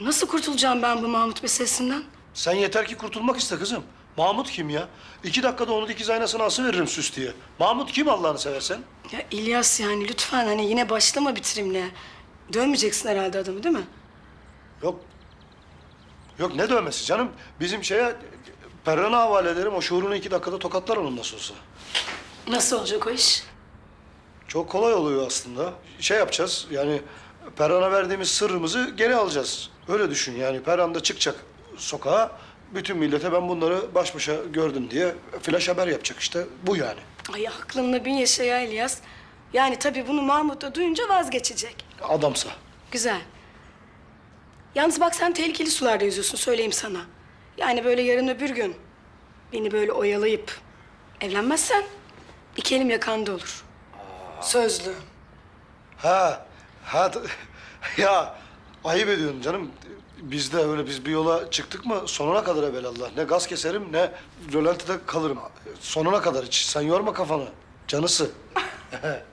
Nasıl kurtulacağım ben bu Mahmut meselesinden? Sen yeter ki kurtulmak iste kızım. Mahmut kim ya? İki dakikada onu dikiz aynasına asıveririm süs diye. Mahmut kim Allah'ını seversen? Ya İlyas yani lütfen hani yine başlama bitirimle. Dövmeyeceksin herhalde adamı değil mi? Yok. Yok ne dövmesi canım? Bizim şeye Perran'a havale ederim. O şuurunu iki dakikada tokatlar onun nasıl olsa. Nasıl olacak o iş? Çok kolay oluyor aslında. Şey yapacağız yani Perran'a verdiğimiz sırrımızı geri alacağız. Öyle düşün yani Perran da çıkacak sokağa. Bütün millete ben bunları baş başa gördüm diye flash haber yapacak işte. Bu yani. Ay aklınla bin yaşa ya İlyas. Yani tabii bunu Mahmut da duyunca vazgeçecek. Adamsa. Güzel. Yalnız bak sen tehlikeli sularda yüzüyorsun söyleyeyim sana. Yani böyle yarın öbür gün beni böyle oyalayıp evlenmezsen iki elim yakanda olur. Sözlü. Ha, ha ya ayıp ediyorsun canım. Biz de öyle biz bir yola çıktık mı sonuna kadar evelallah. Ne gaz keserim ne rölantide kalırım. Sonuna kadar hiç. Sen yorma kafanı. Canısı.